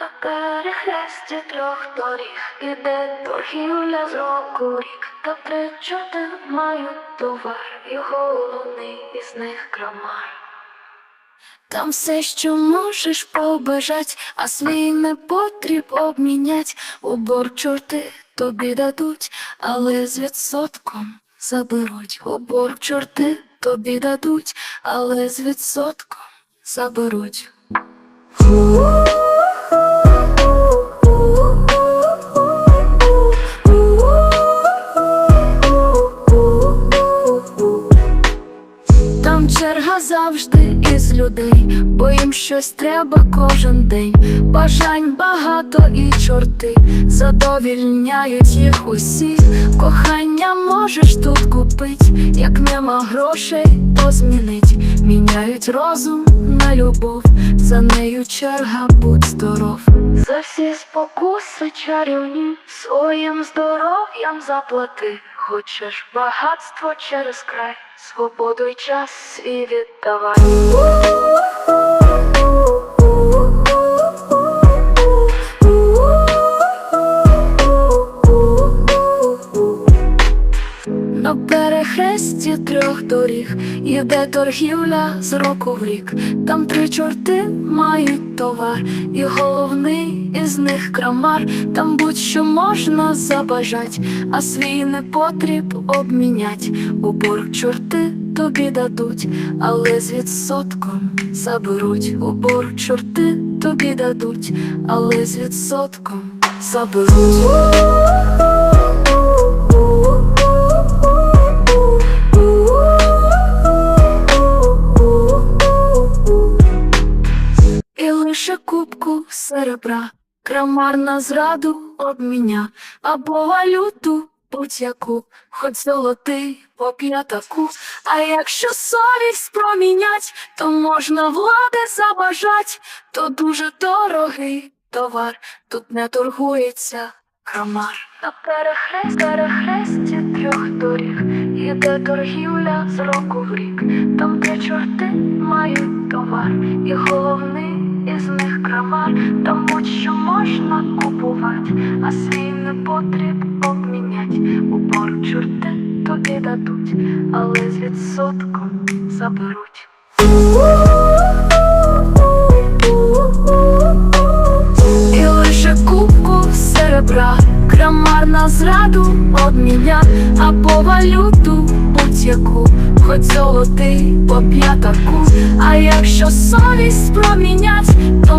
На перехресті трьох доріг іде торгівля з року рік, та причути мають товар, і головний із них крамар. Там все, що можеш побажать, а свій непотріб обмінять. Убор чорти тобі дадуть, але з відсотком заберуть. Убор чорти тобі дадуть, але з відсотком заберуть. Там завжди із людей, бо їм щось треба кожен день. Бажань багато і чорти задовільняють їх усі. Кохання можеш тут купить, як нема грошей, то змінить. Міняють розум на любов, за нею черга, будь здоров. За всі спокуси чарівні, своїм здоров'ям заплати. Хочеш багатство через край, свободу й час свій віддавай. Перехресті трьох доріг іде торгівля з року в рік. Там три чорти мають товар, і головний із них крамар. Там будь-що можна забажать, а свій непотріб обмінять. У борг чорти тобі дадуть, але з відсотком заберуть. У борг чорти тобі дадуть, але з відсотком заберуть. Серебра, крамар на зраду обміня, або валюту будь-яку, хоч золотий по п'ятаку. А якщо совість промінять, то можна влади забажать, то дуже дорогий товар, тут не торгується крамар. На перехрест, перехресті трьох доріг іде торгівля з року в рік. Там де чорти мають товар, Там будь-що можна купувати, а свій непотріб обмінять. У чорти тобі дадуть, але з відсотком заберуть. І лише кубку серебра, крамар на зраду обміня, або валюту будь-яку, хоч золотий по п'ятаку. А якщо совість промінять, то